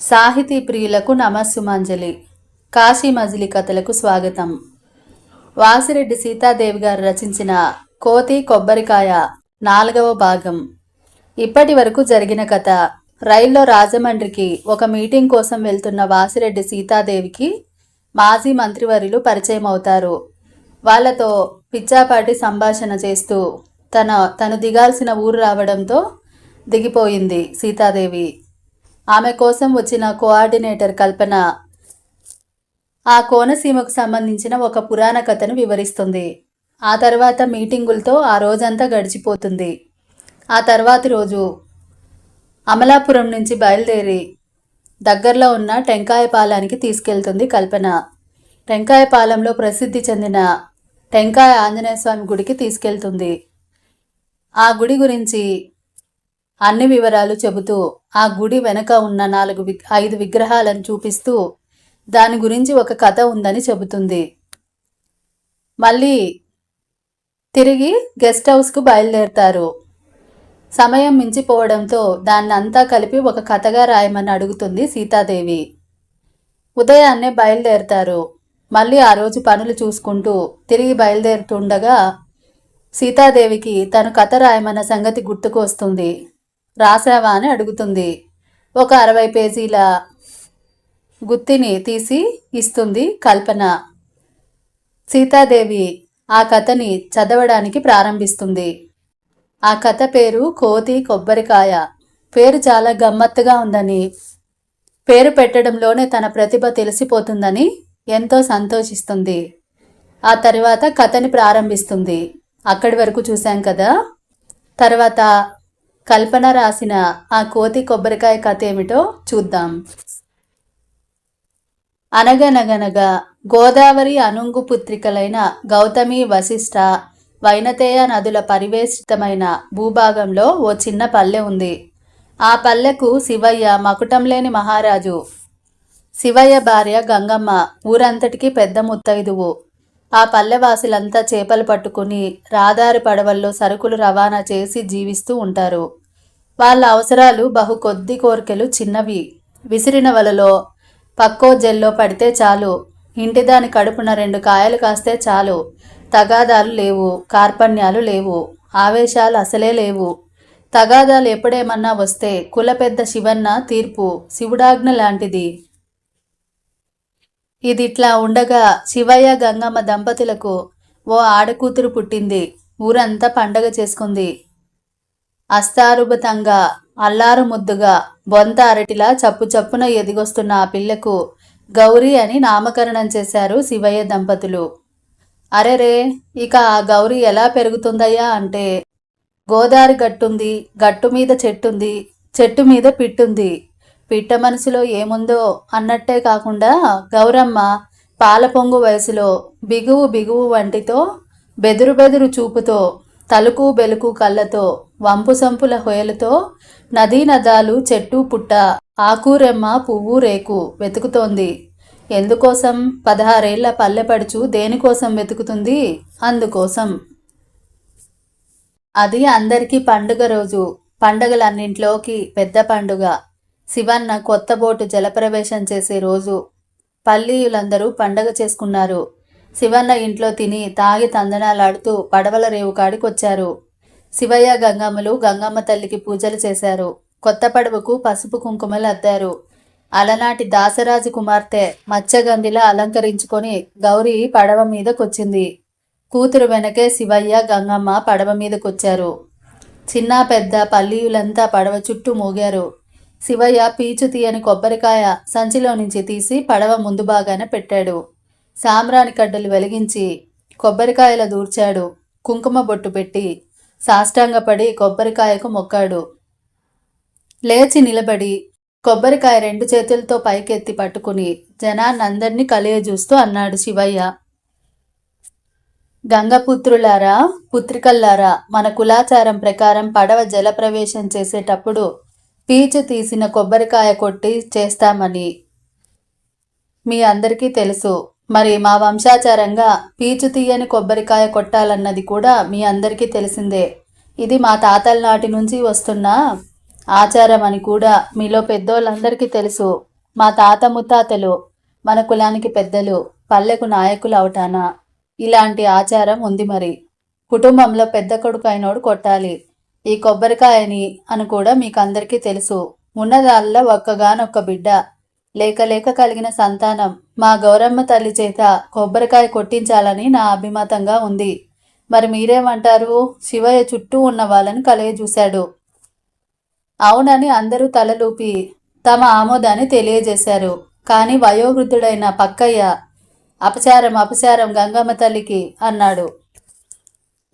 సాహితీ ప్రియులకు నమస్సుమాంజలి. కాశీ మజిలీ కథలకు స్వాగతం. వాసిరెడ్డి సీతాదేవి గారు రచించిన కోతి కొబ్బరికాయ నాలుగవ భాగం. ఇప్పటి వరకు జరిగిన కథ. రైల్లో రాజమండ్రికి ఒక మీటింగ్ కోసం వెళ్తున్న వాసిరెడ్డి సీతాదేవికి మాజీ మంత్రివర్యులు పరిచయం అవుతారు వాళ్ళతో పిచ్చాపాటి సంభాషణ చేస్తూ తన తను దిగాల్సిన ఊరు రావడంతో దిగిపోయింది సీతాదేవి. ఆమె కోసం వచ్చిన కోఆర్డినేటర్ కల్పన. ఆ కోనసీమకు సంబంధించిన ఒక పురాణ కథను వివరిస్తుంది. ఆ తర్వాత మీటింగులతో ఆ రోజంతా గడిచిపోతుంది. ఆ తర్వాతి రోజు అమలాపురం నుంచి బయలుదేరి దగ్గరలో ఉన్న టెంకాయపాలానికి తీసుకెళ్తుంది కల్పన. టెంకాయపాలెంలో ప్రసిద్ధి చెందిన టెంకాయ ఆంజనేయ స్వామి గుడికి తీసుకెళ్తుంది. ఆ గుడి గురించి అన్ని వివరాలు చెబుతూ ఆ గుడి వెనక ఉన్న నాలుగు వి ఐదు విగ్రహాలను చూపిస్తూ దాని గురించి ఒక కథ ఉందని చెబుతుంది. మళ్ళీ తిరిగి గెస్ట్ హౌస్కు బయలుదేరుతారు. సమయం మించిపోవడంతో దాన్ని అంతా కలిపి ఒక కథగా రాయమని అడుగుతుంది సీతాదేవి. ఉదయాన్నే బయలుదేరుతారు. మళ్ళీ ఆ రోజు పనులు చూసుకుంటూ తిరిగి బయలుదేరుతుండగా సీతాదేవికి తను కథ రాయమన్న సంగతి గుర్తుకు వస్తుంది. రాసావా అని అడుగుతుంది. ఒక అరవై పేజీల గుత్తిని తీసి ఇస్తుంది కల్పన. సీతాదేవి ఆ కథని చదవడానికి ప్రారంభిస్తుంది. ఆ కథ పేరు కోతి కొబ్బరికాయ. పేరు చాలా గమ్మత్తుగా ఉందని పేరు పెట్టడంలోనే తన ప్రతిభ తెలిసిపోతుందని ఎంతో సంతోషిస్తుంది. ఆ తర్వాత కథని ప్రారంభిస్తుంది. అక్కడి వరకు చూశాం కదా? తర్వాత కల్పన రాసిన ఆ కోతి కొబ్బరికాయ కథ ఏమిటో చూద్దాం. అనగనగనగా గోదావరి అనుంగు పుత్రికలైన గౌతమి వశిష్ట వైనతేయ నదుల పరివేష్టితమైన భూభాగంలో ఓ చిన్న పల్లె ఉంది. ఆ పల్లెకు శివయ్య మకుటం లేని మహారాజు. శివయ్య భార్య గంగమ్మ ఊరంతటికి పెద్ద ముత్తైదువు. ఆ పల్లెవాసులంతా చేపలు పట్టుకుని రాదారి పడవల్లో సరుకులు రవాణా చేసి జీవిస్తూ ఉంటారు. వాళ్ళ అవసరాలు బహు కొద్ది కోరికలు చిన్నవి. విసిరిన వలలో పక్కో జెల్లో పడితే చాలు. ఇంటిదాని కడుపున రెండు కాయలు కాస్తే చాలు. తగాదాలు లేవు కార్పణ్యాలు లేవు ఆవేశాలు అసలే లేవు. తగాదాలు ఎప్పుడేమన్నా వస్తే కుల పెద్ద శివన్న తీర్పు శివుడాజ్ఞ లాంటిది. ఇదిట్లా ఉండగా శివయ్య గంగమ్మ దంపతులకు ఓ ఆడకూతురు పుట్టింది. ఊరంతా పండగ చేసుకుంది. అస్తారుభతంగా అల్లారు ముద్దుగా బొంత అరటిలా చప్పు చప్పున ఎదిగొస్తున్న ఆ పిల్లకు గౌరీ అని నామకరణం చేశారు శివయ్య దంపతులు. అరెరే ఇక ఆ గౌరీ ఎలా పెరుగుతుందయ్యా అంటే గోదారి గట్టుంది గట్టు మీద చెట్టుంది చెట్టు మీద పిట్టుంది. పిట్ట మనసులో ఏముందో అన్నట్టే కాకుండా గౌరమ్మ పాల పొంగు వయసులో బిగువు బిగువు వంటితో బెదురు బెదురు చూపుతో తలుకు బెలుకు కళ్ళతో వంపు సంపుల హొయలతో నదీ నదాలు చెట్టు పుట్ట ఆకూరెమ్మ పువ్వు రేకు వెతుకుతోంది. ఎందుకోసం? పదహారేళ్ళ పల్లెపడుచు దేనికోసం వెతుకుతుంది? అందుకోసం. అది అందరికీ పండుగ రోజు పండుగలన్నింట్లోకి పెద్ద పండుగ. శివన్న కొత్త బోటు జలప్రవేశం చేసే రోజు పల్లీయులందరూ పండగ చేసుకున్నారు. శివన్న ఇంట్లో తిని తాగి తందనాలాడుతూ పడవల రేవు కాడికొచ్చారు. శివయ్య గంగమ్మలు గంగమ్మ తల్లికి పూజలు చేశారు. కొత్త పడవకు పసుపు కుంకుమలు అద్దారు. అలనాటి దాసరాజు కుమార్తె మత్స్యగంధిలా అలంకరించుకొని గౌరీ పడవ మీదకొచ్చింది. కూతురు వెనకే శివయ్య గంగమ్మ పడవ మీదకొచ్చారు. చిన్న పెద్ద పల్లీయులంతా పడవ చుట్టూ మోగారు. శివయ్య పీచు తీయని కొబ్బరికాయ సంచిలో నుంచి తీసి పడవ ముందు భాగాన పెట్టాడు. సాంబ్రాణి కడ్డలు వెలిగించి కొబ్బరికాయల దూర్చాడు. కుంకుమ బొట్టు పెట్టి సాష్టాంగపడి కొబ్బరికాయకు మొక్కాడు. లేచి నిలబడి కొబ్బరికాయ రెండు చేతులతో పైకెత్తి పట్టుకుని జనాన్నందరినీ కలియజూస్తూ అన్నాడు శివయ్య. గంగపుత్రులారా పుత్రికల్లారా మన కులాచారం ప్రకారం పడవ జలప్రవేశం చేసేటప్పుడు పీచు తీసిన కొబ్బరికాయ కొట్టి చేస్తామని మీ అందరికీ తెలుసు. మరి మా వంశాచారంగా పీచు తీయని కొబ్బరికాయ కొట్టాలన్నది కూడా మీ అందరికీ తెలిసిందే. ఇది మా తాతల నాటి నుంచి వస్తున్న ఆచారం అని కూడా మీలో పెద్దోళ్ళందరికీ తెలుసు. మా తాత ముత్తాతలు మన కులానికి పెద్దలు పల్లెకు నాయకులు అవటాన ఇలాంటి ఆచారం ఉంది మరి. కుటుంబంలో పెద్ద కొడుకు అయినోడు కొట్టాలి. ఈ కొబ్బరికాయని అని కూడా మీకు అందరికీ తెలుసు. ఉన్నదాల్లో ఒక్కగానొక్క బిడ్డ. లేక లేక కలిగిన సంతానం. మా గౌరమ్మ తల్లి చేత కొబ్బరికాయ కొట్టించాలని నా అభిమతంగా ఉంది. మరి మీరేమంటారు? శివయ్య చుట్టూ ఉన్న వాళ్ళని కలయజూశాడు. అవునని అందరూ తలలూపి తమ ఆమోదాన్ని తెలియజేశారు. కానీ వయోవృద్ధుడైన పక్కయ్య అపచారం అపచారం గంగమ్మ తల్లికి అన్నాడు.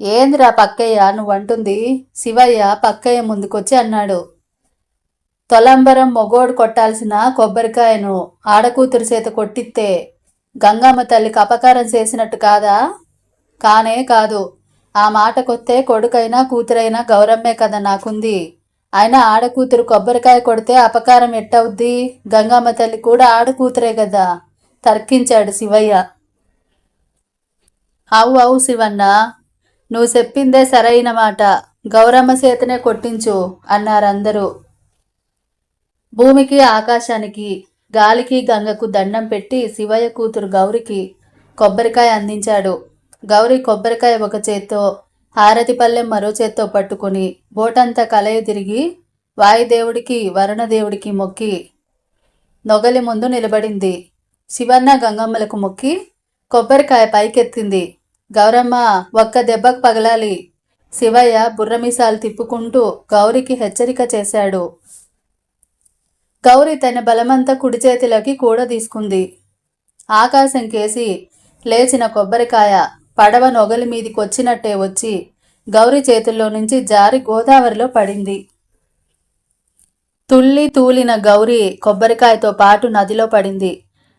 ఏందిరా పక్కయ్య నువ్వంటుంది? శివయ్య పక్కయ్య ముందుకొచ్చి అన్నాడు. తొలంబరం మొగోడు కొట్టాల్సిన కొబ్బరికాయను ఆడకూతురు చేత కొట్టిత్తే గంగమ్మ తల్లికి అపకారం చేసినట్టు కాదా? కానే కాదు. ఆ మాటకొత్తే కొడుకైనా కూతురైనా గౌరమ్మే కదా నాకుంది. అయినా ఆడకూతురు కొబ్బరికాయ కొడితే అపకారం ఎట్టవుద్ది? గంగమ్మ తల్లి కూడా ఆడకూతురే కదా తర్కించాడు శివయ్య. అవు అవు శివన్న నువ్వు చెప్పిందే సరైన మాట. గౌరమ్మ చేతనే కొట్టించు అన్నారందరూ. భూమికి ఆకాశానికి గాలికి గంగకు దండం పెట్టి శివయ్య కూతురు గౌరికి కొబ్బరికాయ అందించాడు. గౌరి కొబ్బరికాయ ఒక చేత్తో హారతి పల్లెం మరో చేత్తో పట్టుకుని బోటంతా కలయ తిరిగి వాయుదేవుడికి వరుణదేవుడికి మొక్కి నొగలి ముందు నిలబడింది. శివన్న గంగమ్మలకు మొక్కి కొబ్బరికాయ పైకెత్తింది. గౌరమ్మ ఒక్క దెబ్బకు పగలాలి. శివయ్య బుర్రమీసాలు తిప్పుకుంటూ గౌరికి హెచ్చరిక చేశాడు. గౌరి తన బలమంతా కుడి చేతిలోకి కూడా తీసుకుంది. ఆకాశం కేసి లేచిన కొబ్బరికాయ పడవ నొగలి మీదికొచ్చినట్టే వచ్చి గౌరి చేతుల్లో నుంచి జారి గోదావరిలో పడింది. తుల్లి తూలిన గౌరి కొబ్బరికాయతో పాటు నదిలో పడింది.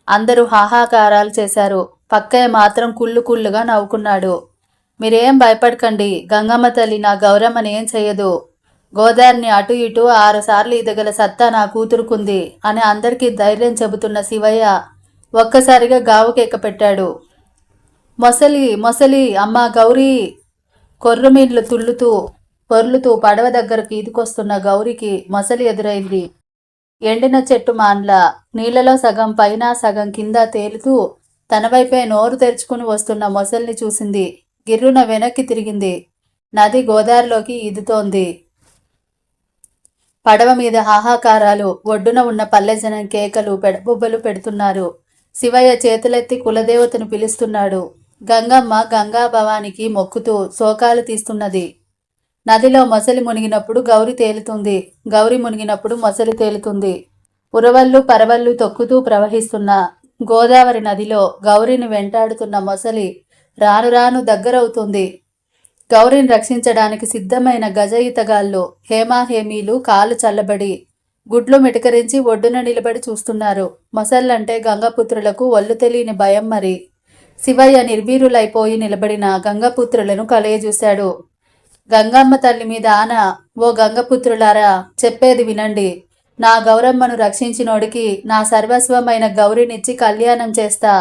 అందరూ హాహాకారాలు చేశారు. పక్కయ్య మాత్రం కుళ్ళు కుళ్ళుగా నవ్వుకున్నాడు. మీరేం భయపడకండి. గంగమ్మ తల్లి నా గౌరమ్మని ఏం చెయ్యదు గోదావరిని అటు ఇటు ఆరుసార్లు ఇదగల సత్తా నా కూతురుకుంది అని అందరికీ ధైర్యం చెబుతున్న శివయ్య ఒక్కసారిగా గావుకేక పెట్టాడు. మొసలి మొసలి అమ్మా గౌరీ! కొర్రుమీన్లు తుళ్ళుతూ పొర్లుతూ పడవ దగ్గరకు ఈదుకొస్తున్న గౌరికి మొసలి ఎదురైంది. ఎండిన చెట్టు మాన్ల. నీళ్ళలో సగం పైన సగం కింద తేలుతూ తన వైపే నోరు తెరుచుకుని వస్తున్న మొసల్ని చూసింది. గిర్రున వెనక్కి తిరిగింది. నది గోదావరిలోకి ఈదుతోంది. పడవ మీద హాహాకారాలు. ఒడ్డున ఉన్న పల్లెజనం కేకలు పెడబుబ్బలు పెడుతున్నారు. శివయ్య చేతులెత్తి కులదేవతను పిలుస్తున్నాడు. గంగమ్మ గంగా భవానికి మొక్కుతూ శోకాలు తీస్తున్నది. నదిలో మొసలి మునిగినప్పుడు గౌరి తేలుతుంది. గౌరి మునిగినప్పుడు మొసలి తేలుతుంది. ఉరవళ్ళు పరవళ్ళు తొక్కుతూ ప్రవహిస్తున్న గోదావరి నదిలో గౌరిని వెంటాడుతున్న మొసలి రాను రాను దగ్గరవుతుంది. గౌరిని రక్షించడానికి సిద్ధమైన గజ ఈతగాళ్ళు హేమాహేమీలు కాలు చల్లబడి గుడ్లు మిటకరించి ఒడ్డున నిలబడి చూస్తున్నారు. మొసళ్ళంటే గంగపుత్రులకు ఒళ్ళు తెలియని భయం మరి. శివయ్య నిర్వీరులైపోయి నిలబడిన గంగపుత్రులను కలయజూశాడు. గంగమ్మ తల్లి మీద ఆన ఓ గంగపుత్రులారా చెప్పేది వినండి. నా గౌరమ్మను రక్షించినోడికి నా సర్వస్వమైన గౌరినిచ్చి కళ్యాణం చేస్తా.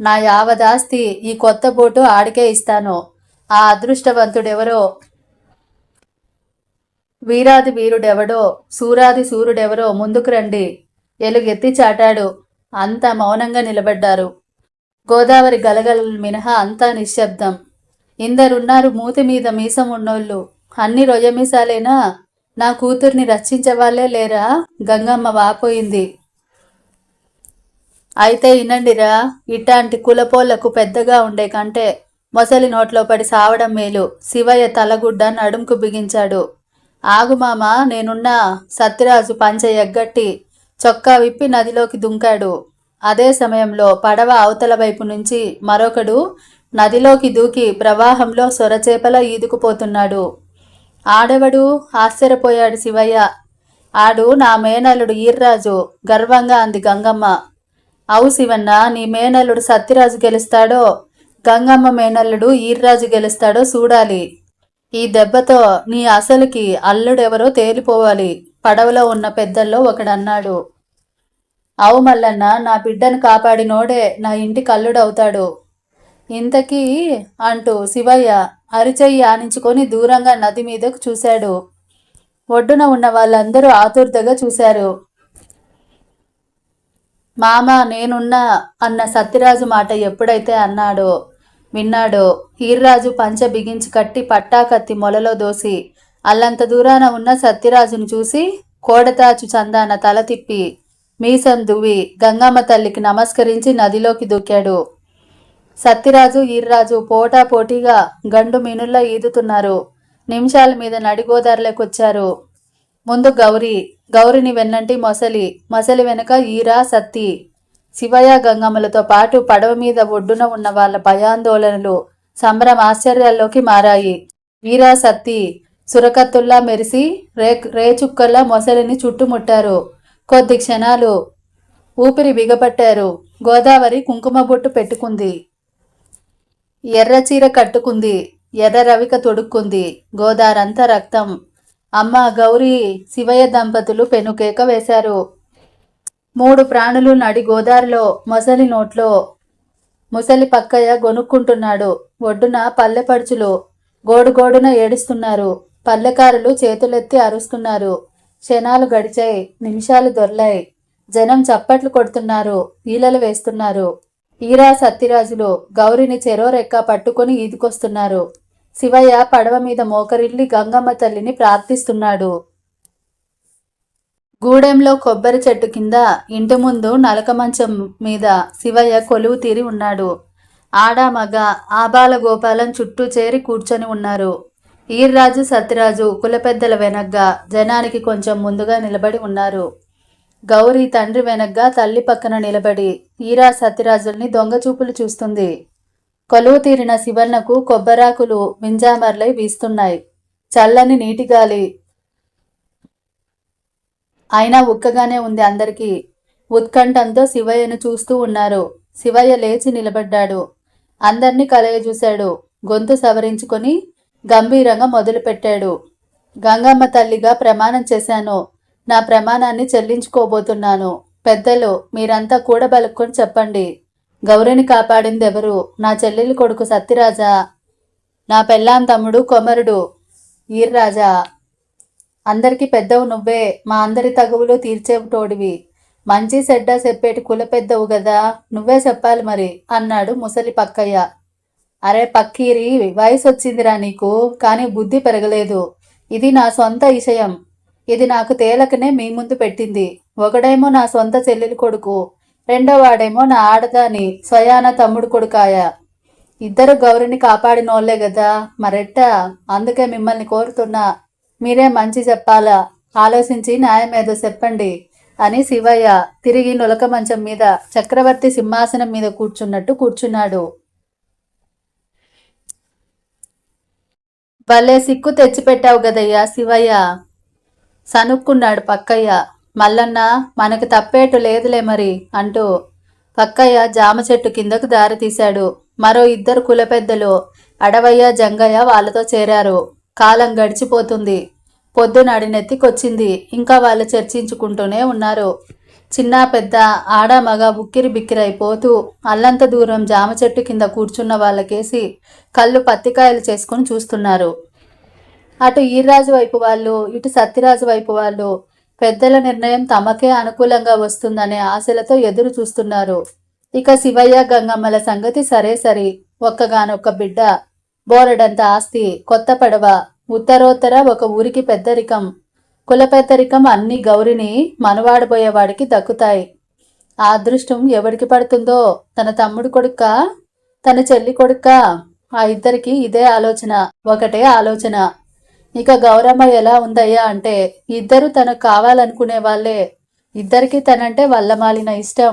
నా యావదాస్తి ఈ కొత్త బోటు ఆడికే ఇస్తాను. ఆ అదృష్టవంతుడెవరో? వీరాది వీరుడెవడో? సూరాది సూరుడెవరో? ముందుకు రండి. ఎలుగెత్తి చాటాడు. అంతా మౌనంగా నిలబడ్డారు. గోదావరి గలగలలు మినహా అంతా నిశ్శబ్దం. ఇందరున్నారు మూతి మీద మీసం ఉన్నోళ్ళు? అన్ని రొజమీసాలేనా? నా కూతుర్ని రక్షించేవాళ్ళే లేరా? గంగమ్మ వాపోయింది. అయితే ఇనండిరా ఇట్లాంటి కులపోళ్ళకు పెద్దగా ఉండే కంటే మొసలి నోట్లో పడి సావడం మేలు. శివయ్య తలగుడ్డ నడుంకు బిగించాడు. ఆగు మామ నేనున్నా. సత్యరాజు పంచ ఎగ్గట్టి చొక్కా విప్పి నదిలోకి దుంకాడు. అదే సమయంలో పడవ అవతల వైపు నుంచి మరొకడు నదిలోకి దూకి ప్రవాహంలో సొరచేపల ఈదుకుపోతున్నాడు. ఆడెవడు? ఆశ్చర్యపోయాడు శివయ్య. ఆడు నా మేనల్లుడు ఈర్రాజు గర్వంగా అంది గంగమ్మ. అవు శివన్న నీ మేనల్లుడు సత్యరాజు గెలుస్తాడో? గంగమ్మ మేనల్లుడు ఈర్రాజు గెలుస్తాడో చూడాలి. ఈ దెబ్బతో నీ అసలుకి అల్లుడెవరో తేలిపోవాలి. పడవలో ఉన్న పెద్దల్లో ఒకడన్నాడు. అవు మల్లన్న నా బిడ్డను కాపాడినోడే నా ఇంటి కల్లుడవుతాడు ఇంతకీ అంటూ శివయ్య అరిచెయ్యి ఆనించుకొని దూరంగా నది మీదకు చూశాడు. ఒడ్డున ఉన్న వాళ్ళందరూ ఆతురతగా చూశారు. మామ నేనున్నా అన్న సత్యరాజు మాట ఎప్పుడైతే అన్నాడో విన్నాడో హీర్రాజు పంచ బిగించి కట్టి పట్టా కత్తి మొలలో దోసి అల్లంత దూరాన ఉన్న సత్యరాజును చూసి కోడతాచు చందాన తల తిప్పి మీసం దువ్వి గంగమ్మ తల్లికి నమస్కరించి నదిలోకి దూకాడు. సత్యరాజు ఈర్రాజు పోటా పోటీగా గండు మీనుల్లా ఈదుతున్నారు. నిమిషాల మీద నడిగోదారులకొచ్చారు. ముందు గౌరి గౌరిని వెన్నంటి మొసలి మొసలి వెనుక ఈరా సత్తి. శివయ్య గంగమ్మలతో పాటు పడవ మీద ఒడ్డున ఉన్న వాళ్ళ భయాందోళనలు సంబరం ఆశ్చర్యాల్లోకి మారాయి. ఈరా సత్తి సురకత్తుల్లా మెరిసి రే రేచుక్కల్లా మొసలిని చుట్టుముట్టారు. కొద్ది క్షణాలు ఊపిరి బిగపట్టారు. గోదావరి కుంకుమ బొట్టు పెట్టుకుంది. ఎర్ర చీర కట్టుకుంది ఎర్ర రవిక తొడుక్కుంది గోదారంతా రక్తం. అమ్మ గౌరీ శివయ్య దంపతులు పెనుకేక వేశారు. మూడు ప్రాణులు నడి గోదారిలో మొసలి నోట్లో. ముసలి పక్కయ్య గొనుక్కుంటున్నాడు ఒడ్డున పల్లెపడుచులు గోడుగోడున ఏడుస్తున్నారు. పల్లెకారులు చేతులెత్తి అరుస్తున్నారు. క్షణాలు గడిచాయి నిమిషాలు దొర్లాయి. జనం చప్పట్లు కొడుతున్నారు ఈలలు వేస్తున్నారు. ఈరా సత్యరాజులు గౌరిని చెరో రెక్క పట్టుకొని ఈదుకొస్తున్నారు. శివయ్య పడవ మీద మోకరిల్లి గంగమ్మ తల్లిని ప్రార్థిస్తున్నాడు. గూడెంలో కొబ్బరి చెట్టు కింద ఇంటి ముందు నలక మంచం మీద శివయ్య కొలువు తీరి ఉన్నాడు. ఆడ మగ ఆబాల గోపాలం చుట్టూ చేరి కూర్చొని ఉన్నారు. ఈర్రాజు సత్యరాజు కులపెద్దల వెనగ్గా జనానికి కొంచెం ముందుగా నిలబడి ఉన్నారు. గౌరీ తండ్రి వెనగ్గా తల్లి పక్కన నిలబడి ఈరా సత్యరాజుల్ని దొంగచూపులు చూస్తుంది. కొలువు తీరిన శివన్నకు కొబ్బరాకులు వింజామర్లై వీస్తున్నాయి. చల్లని నీటి గాలి. అయినా ఉక్కగానే ఉంది అందరికీ. ఉత్కంఠంతో శివయ్యను చూస్తూ ఉన్నారు. శివయ్య లేచి నిలబడ్డాడు. అందర్నీ కలయ చూశాడు గొంతు సవరించుకొని గంభీరంగా మొదలుపెట్టాడు. గంగమ్మ తల్లిగా ప్రమాణం చేశాను. నా ప్రమాణాన్ని చెల్లించుకోబోతున్నాను. పెద్దలు మీరంతా కూడబలుక్కొని చెప్పండి. గౌరిని కాపాడింది ఎవరు నా చెల్లెలి కొడుకు సత్యరాజా. నా పెళ్ళాం తమ్ముడు కొమరుడు. ఈర్రాజా అందరికీ పెద్దవు నువ్వే. మా అందరి తగువులు తీర్చేటోడివి. మంచి చెడ్డ చెప్పేటి కుల పెద్దవు కదా నువ్వే చెప్పాలి మరి అన్నాడు ముసలి పక్కయ్య. అరే పక్కీరి వయసు వచ్చిందిరా నీకు కానీ బుద్ధి పెరగలేదు. ఇది నా సొంత విషయం. ఇది నాకు తేలకనే మీ ముందు పెట్టింది. ఒకడేమో నా సొంత చెల్లెలి కొడుకు రెండో వాడేమో నా ఆడదాని స్వయాన తమ్ముడు కొడుకాయ. ఇద్దరు గౌరిని కాపాడినోళ్ళే కదా మరెట్ట? అందుకే మిమ్మల్ని కోరుతున్నా. మీరే మంచి చెప్పాలా? ఆలోచించి న్యాయం ఏదో చెప్పండి అని శివయ్య తిరిగి నులక మంచం మీద చక్రవర్తి సింహాసనం మీద కూర్చున్నట్టు కూర్చున్నాడు. భలే సిక్కు తెచ్చిపెట్టావు గదయ్యా శివయ్య. సనుక్కున్నాడు పక్కయ్య. మల్లన్న మనకు తప్పేటు లేదులే మరి అంటూ పక్కయ్య జామ చెట్టు కిందకు దారి తీశాడు. మరో ఇద్దరు కుల పెద్దలు అడవయ్య జంగయ్య వాళ్ళతో చేరారు. కాలం గడిచిపోతుంది. పొద్దు నడినెత్తికొచ్చింది ఇంకా వాళ్ళు చర్చించుకుంటూనే ఉన్నారు. చిన్న పెద్ద ఆడ మగ ఉక్కిరి బిక్కిరైపోతూ అల్లంత దూరం జామ చెట్టు కింద కూర్చున్న వాళ్ళకేసి కళ్ళు పత్తికాయలు చేసుకుని చూస్తున్నారు. అటు ఈర్రాజు వైపు వాళ్ళు ఇటు సత్యరాజు వైపు వాళ్ళు పెద్దల నిర్ణయం తమకే అనుకూలంగా వస్తుందనే ఆశలతో ఎదురు చూస్తున్నారు. ఇక శివయ్య గంగమ్మల సంగతి సరే సరి. ఒక్కగానొక్క బిడ్డ బోరడంత ఆస్తి కొత్త పడవ ఉత్తరోత్తర ఒక ఊరికి పెద్దరికం కుల పెద్దరికం అన్ని గౌరిని మనవాడబోయేవాడికి దక్కుతాయి. ఆ అదృష్టం ఎవడికి పడుతుందో? తన తమ్ముడు కొడుక్క తన చెల్లి కొడుక్క ఆ ఇద్దరికి ఇదే ఆలోచన ఒకటే ఆలోచన. ఇక గౌరమ్మ ఎలా ఉందయ్యా అంటే ఇద్దరు తనకు కావాలనుకునే వాళ్ళే. ఇద్దరికి తనంటే వల్లమాలిన ఇష్టం.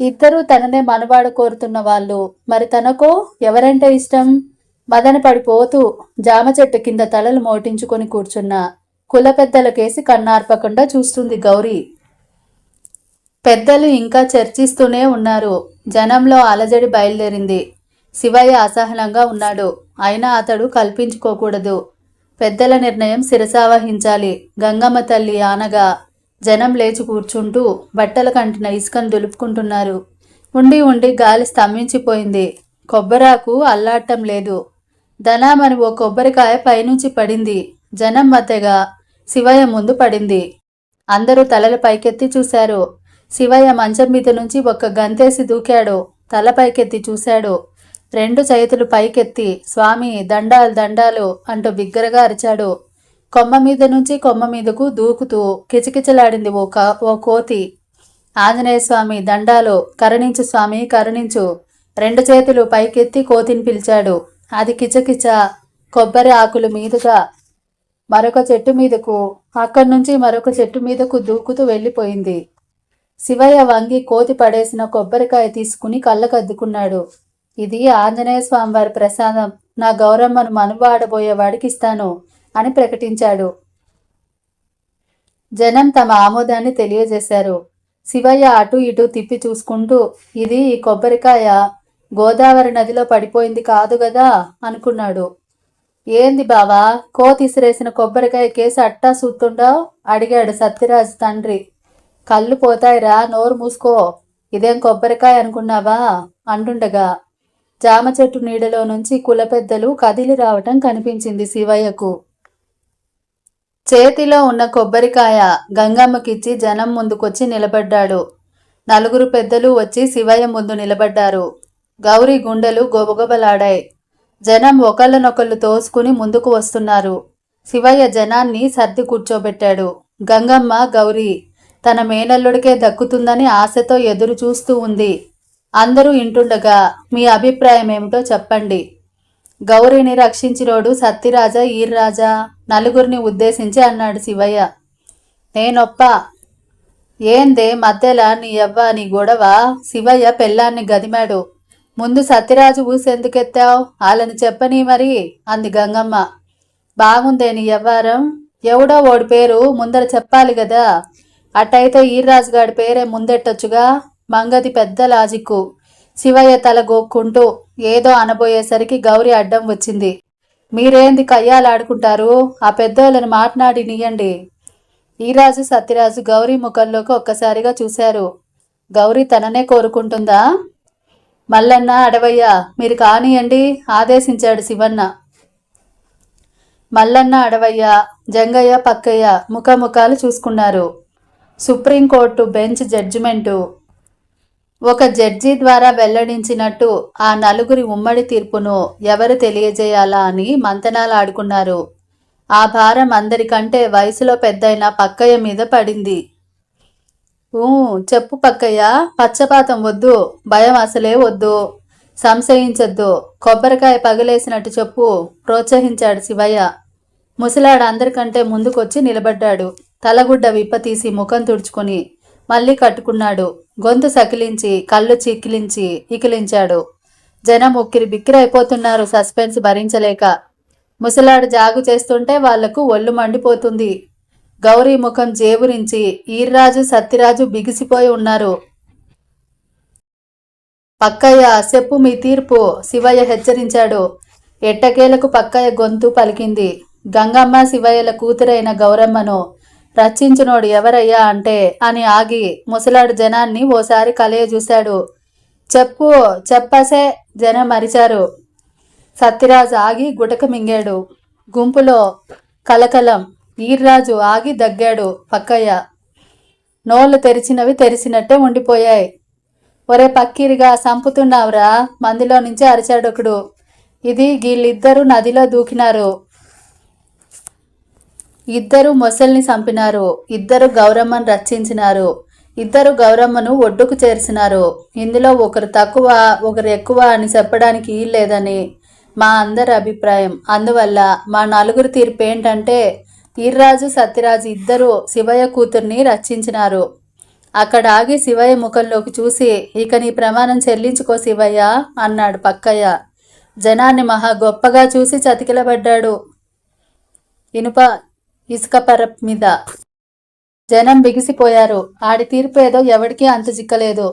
ఇద్దరు తననే మనవాడు కోరుతున్న వాళ్ళు. మరి తనకు ఎవరంటే ఇష్టం? మదన పడిపోతూ జామ చెట్టు కింద తలలు మోటించుకొని కూర్చున్న కుల పెద్దలకేసి కన్నార్పకుండా చూస్తుంది గౌరీ. పెద్దలు ఇంకా చర్చిస్తూనే ఉన్నారు. జనంలో అలజడి బయలుదేరింది. శివయ్య అసహనంగా ఉన్నాడు. అయినా అతడు కల్పించుకోకూడదు. పెద్దల నిర్ణయం శిరసావహించాలి. గంగమ్మ తల్లి ఆనగా జనం లేచి కూర్చుంటూ బట్టల కంటిన ఇసుకను దులుపుకుంటున్నారు. ఉండి ఉండి గాలి స్తంభించిపోయింది. కొబ్బరాకు అల్లాడటం లేదు. ధనామని ఓ కొబ్బరికాయ పైనుంచి పడింది. జనం మధ్యగా శివయ్య ముందు పడింది. అందరూ తలలు పైకెత్తి చూశారు. శివయ్య మంచం మీద నుంచి ఒక్క గంతేసి దూకాడు. తల పైకెత్తి చూశాడు. రెండు చేతులు పైకెత్తి స్వామి దండాలు దండాలు అంటూ బిగ్గరగా అరిచాడు. కొమ్మ మీద నుంచి కొమ్మ మీదకు దూకుతూ కిచకిచలాడింది ఓ కా ఓ కోతి. ఆంజనేయ స్వామి దండాలు కరుణించు స్వామి కరుణించు రెండు చేతులు పైకెత్తి కోతిని పిలిచాడు. అది కిచకిచ కొబ్బరి ఆకుల మీదుగా మరొక చెట్టు మీదకు అక్కడి నుంచి మరొక చెట్టు మీదకు దూకుతూ వెళ్ళిపోయింది. శివయ్య వంగి కోతి పడేసిన కొబ్బరికాయ తీసుకుని కళ్ళకద్దుకున్నాడు. ఇది ఆంజనేయ స్వామివారి ప్రసాదం. నా గౌరమ్మను మనువాడబోయేవాడికి ఇస్తాను అని ప్రకటించాడు. జనం తమ ఆమోదాన్ని తెలియజేశారు. శివయ్య అటు ఇటు తిప్పి చూసుకుంటూ ఇది ఈ కొబ్బరికాయ గోదావరి నదిలో పడిపోయింది కాదు కదా అనుకున్నాడు. ఏంది బావా కో తీసిరేసిన కొబ్బరికాయ కేసు అట్టా సూతుండావు? అడిగాడు సత్యరాజ్ తండ్రి. కళ్ళు పోతాయిరా నోరు మూసుకో. ఇదేం కొబ్బరికాయ అనుకున్నావా? అంటుండగా జామ చెట్టు నీడలో నుంచి కుల పెద్దలు కదిలి రావటం కనిపించింది శివయ్యకు. చేతిలో ఉన్న కొబ్బరికాయ గంగమ్మకిచ్చి జనం ముందుకొచ్చి నిలబడ్డాడు. నలుగురు పెద్దలు వచ్చి శివయ్య ముందు నిలబడ్డారు. గౌరీ గుండెలు గొబగొబలాడాయి. జనం ఒకళ్ళనొకళ్ళు తోసుకుని ముందుకు వస్తున్నారు. శివయ్య జనాన్ని సర్ది కూర్చోబెట్టాడు. గంగమ్మ గౌరీ తన మేనల్లుడికే దక్కుతుందని ఆశతో ఎదురు చూస్తూ ఉంది. అందరూ ఇంటుండగా మీ అభిప్రాయం ఏమిటో చెప్పండి. గౌరీని రక్షించినోడు సత్యరాజా ఈర్రాజా నలుగురిని ఉద్దేశించి అన్నాడు శివయ్య. నేనొప్ప. ఏందే మధ్యలా నీ అవ్వ నీ గొడవ? శివయ్య పెళ్ళాన్ని గదిమాడు. ముందు సత్యరాజు ఊసెందుకెత్తావు? వాళ్ళని చెప్పని మరి? అంది గంగమ్మ. బాగుందే నీ వ్యవహారం ఎవడో ఓడి పేరు ముందర చెప్పాలి కదా అట్టయితే ఈర్రాజు గాడి పేరే ముందెట్టొచ్చుగా? మంగది పెద్ద లాజిక్కు. శివయ్య తల గోక్కుంటూ ఏదో అనబోయేసరికి గౌరి అడ్డం వచ్చింది. మీరేంది కయ్యాలాడుకుంటారు? ఆ పెద్దోళ్ళని మాట్లాడి నీయండి. ఈరాజు సత్యరాజు గౌరీ ముఖంలోకి ఒక్కసారిగా చూశారు. గౌరీ తననే కోరుకుంటుందా? మల్లన్న అడవయ్య మీరు కానియండి ఆదేశించాడు శివన్న. మల్లన్న అడవయ్య జంగయ్య పక్కయ్య ముఖముఖాలు చూసుకున్నారు. Supreme court bench judgement. ఒక జడ్జి ద్వారా వెల్లడించినట్టు ఆ నలుగురి ఉమ్మడి తీర్పును ఎవరు తెలియజేయాలా అని మంతనాలు ఆడుకున్నారు. ఆ భారం అందరికంటే వయసులో పెద్దయిన పక్కయ్య మీద పడింది. ఊ చెప్పు పక్కయ్య పచ్చపాతం వద్దు భయం అసలే వద్దు సంశయించొద్దు కొబ్బరికాయ పగిలేసినట్టు చెప్పు ప్రోత్సహించాడు శివయ్య. ముసలాడు అందరికంటే ముందుకొచ్చి నిలబడ్డాడు. తలగుడ్డ విప్పతీసి ముఖం తుడుచుకొని మళ్ళీ కట్టుకున్నాడు. గొంతు సకిలించి కళ్ళు చిక్కిలించి ఇకిలించాడు. జనం ఉక్కిరి బిక్కిరైపోతున్నారు సస్పెన్స్ భరించలేక. ముసలాడు జాగు చేస్తుంటే వాళ్ళకు ఒళ్ళు మండిపోతుంది. గౌరీ ముఖం జేబురించి ఈర్రాజు సత్యరాజు బిగిసిపోయి ఉన్నారు. పక్కయ్య చెప్పు మీ తీర్పు శివయ్య హెచ్చరించాడు. ఎట్టకేలకు పక్కయ్య గొంతు పలికింది. గంగమ్మ శివయ్యల కూతురైన గౌరమ్మను రచించినోడు ఎవరయ్యా అంటే అని ఆగి ముసలాడు జనాన్ని ఓసారి కలయ చూశాడు. చెప్పు చెప్పసే జనం మరిచారు. సత్యరాజు ఆగి గుటక మింగాడు. గుంపులో కలకలం ఈర్రాజు ఆగి దగ్గాడు పక్కయ్య. నోళ్ళు తెరిచినవి తెరిచినట్టే ఉండిపోయాయి. ఒరే పక్కీరిగా సంపుతున్నావురా? మందిలో నుంచి అరిచాడొకడు. ఇది వీళ్ళిద్దరూ నదిలో దూకినారు. ఇద్దరు మొసల్ని చంపినారు. ఇద్దరు గౌరమ్మను రక్షించినారు. ఇద్దరు గౌరమ్మను ఒడ్డుకు చేర్చినారు. ఇందులో ఒకరు తక్కువ ఒకరు ఎక్కువ అని చెప్పడానికి లేదని మా అందరి అభిప్రాయం. అందువల్ల మా నలుగురు తీర్పు ఏంటంటే ఈర్రాజు సత్యరాజు ఇద్దరు శివయ్య కూతుర్ని రక్షించినారు. అక్కడ ఆగి శివయ్య ముఖంలోకి చూసి ఇక నీ ప్రమాణం చెల్లించుకో శివయ్య అన్నాడు పక్కయ్య. జనాన్ని మహా గొప్పగా చూసి చతికిలబడ్డాడు. ఇనుప ఇసుక పరప్ మీద. జనం బిగిసిపోయారు. ఆడి తీర్పు ఏదో ఎవడికి అంత చిక్కలేదు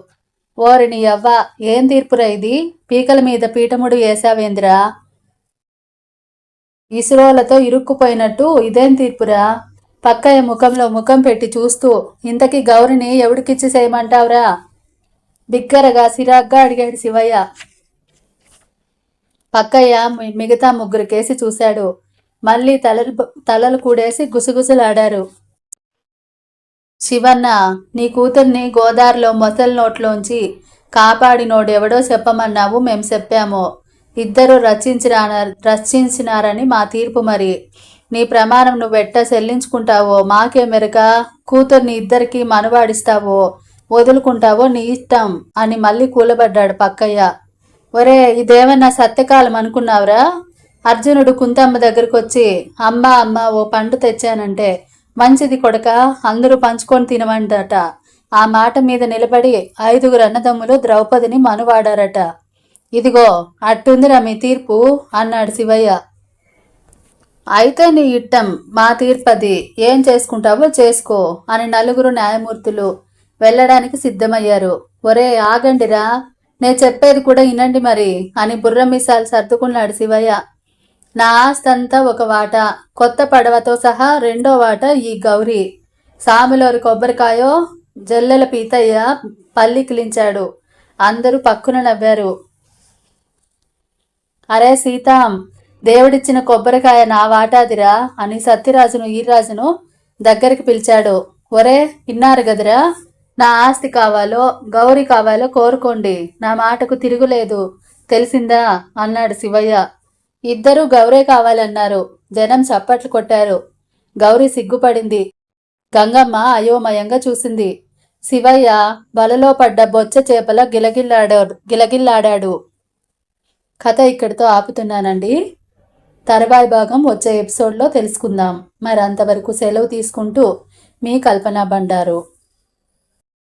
ఓరిని అవ్వ ఏం తీర్పురా ఇది? పీకల మీద పీఠముడు వేసావేంద్రా ఇసురోలతో ఇరుక్కుపోయినట్టు ఇదేం తీర్పురా? పక్కయ్య ముఖంలో ముఖం పెట్టి చూస్తూ ఇంతకీ గౌరిని ఎవడికిచ్చి చేయమంటావురా? బిగ్గరగా సిరాగ్గా అడిగాడు శివయ్య. పక్కయ్య మిగతా ముగ్గురు కేసి చూశాడు. మళ్ళీ తలలు తలలు కూడేసి గుసగుసలాడారు. శివన్న నీ కూతుర్ని గోదావరిలో మొసలి నోట్లోంచి కాపాడినోడెవడో చెప్పమన్నావు మేం చెప్పాము. ఇద్దరు రచించిన రచించినారని మా తీర్పు మరి. నీ ప్రమాణం నువ్వెట్ట చెల్లించుకుంటావో? మాకే మెరక? కూతుర్ని ఇద్దరికి మనవాడిస్తావో? వదులుకుంటావో నీ ఇష్టం? అని మళ్ళీ కూలబడ్డాడు పక్కయ్య. ఒరే ఇదేమన్నా సత్యకాలం అనుకున్నావురా అర్జునుడు కుంతమ్మ దగ్గరకు వచ్చి అమ్మ అమ్మ ఓ పండు తెచ్చానంటే మంచిది కొడక అందరూ పంచుకొని తినమంటట. ఆ మాట మీద నిలబడి ఐదుగురు అన్నదమ్ములు ద్రౌపదిని మనువాడారట. ఇదిగో అట్టుందిరా మీ తీర్పు అన్నాడు శివయ్య. అయితే నీ ఇట్టం మా తీర్పది. ఏం చేసుకుంటావో చేసుకో అని నలుగురు న్యాయమూర్తులు వెళ్ళడానికి సిద్ధమయ్యారు. ఒరే ఆగండిరా. నే చెప్పేది కూడా వినండి మరి అని బుర్రమిసాలు సర్దుకున్నాడు శివయ్య. నా ఆస్తంతా ఒక వాట కొత్త పడవతో సహా రెండో వాట ఈ గౌరీ. సాములోరి కొబ్బరికాయో జల్లెల పీతయ్య పల్లికిలించాడు అందరూ పక్కున నవ్వారు. అరే సీతాం దేవుడిచ్చిన కొబ్బరికాయ నా వాటాదిరా అని సత్యరాజును ఈరాజును దగ్గరికి పిలిచాడు. ఒరే విన్నారు గదిరా? నా ఆస్తి కావాలో గౌరీ కావాలో కోరుకోండి. నా మాటకు తిరుగులేదు. తెలిసిందా? అన్నాడు శివయ్య. ఇద్దరూ గౌరే కావాలన్నారు. జనం చప్పట్లు కొట్టారు. గౌరీ సిగ్గుపడింది. గంగమ్మ అయోమయంగా చూసింది. శివయ్య వలలో పడ్డ బొచ్చ చేపల గిలగిల్లాడాడు గిలగిల్లాడాడు. కథ ఇక్కడితో ఆపుతున్నానండి. తర్వాయి భాగం వచ్చే ఎపిసోడ్లో తెలుసుకుందాం. మరి అంతవరకు సెలవు తీసుకుంటూ మీ కల్పన బండారు